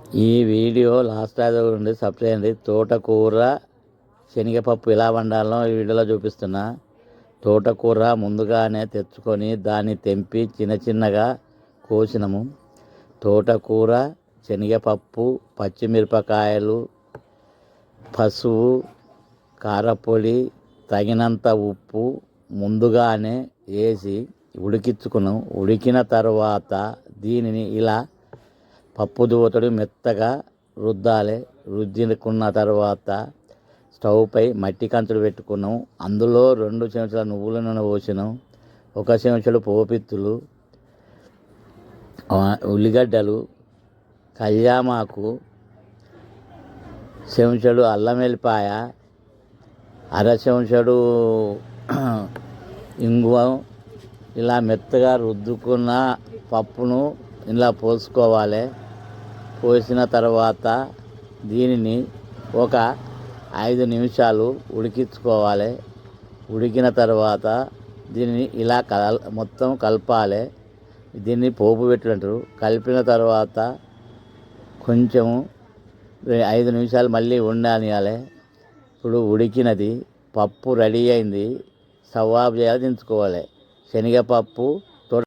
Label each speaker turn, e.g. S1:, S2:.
S1: ఈ video last దాకా నుండి సబ్ చేయండి. తోటకూర శనగపప్పు ఎలా వండాలో ఈ వీడియోలో చూపిస్తున్నా. తోటకూర ముందుగానే తెచ్చుకొని దాన్ని తెంపి చిన్న చిన్నగా కోసినాము. తోటకూర శనగపప్పు పచ్చిమిరపకాయలు పసుపు కారపొడి తగినంత ఉప్పు ముందుగానే వేసి ఉడికించుకున్నాం ఉడికిన తర్వాత దీనిని ఇలా పప్పు దూతడు మెత్తగా రుద్దాలి. రుద్దికున్న తర్వాత స్టవ్ పై మట్టి కంచులు పెట్టుకున్నాం. అందులో రెండు చెంచాల నువ్వుల నూనె పోసినాం. ఒక చెంచాడు పోపిత్తులు ఉల్లిగడ్డలు కళ్యామాకు చెంచాడు అల్లం వెల్లిపాయ అర చెంచాడు ఇంగువ. ఇలా మెత్తగా రుద్దుకున్న పప్పును ఇలా పోసుకోవాలి పోసిన తర్వాత దీనిని ఒక ఐదు నిమిషాలు ఉడికించుకోవాలి. ఉడికిన తర్వాత దీనిని ఇలా కల మొత్తం కలపాలి. దీన్ని పోపు పెట్టినట్టు కలిపిన తర్వాత కొంచెము ఐదు నిమిషాలు మళ్ళీ ఉండనియాలి ఇప్పుడు ఉడికినది పప్పు రెడీ అయింది. సవాబ్ చేయాలి దించుకోవాలి. శనగపప్పు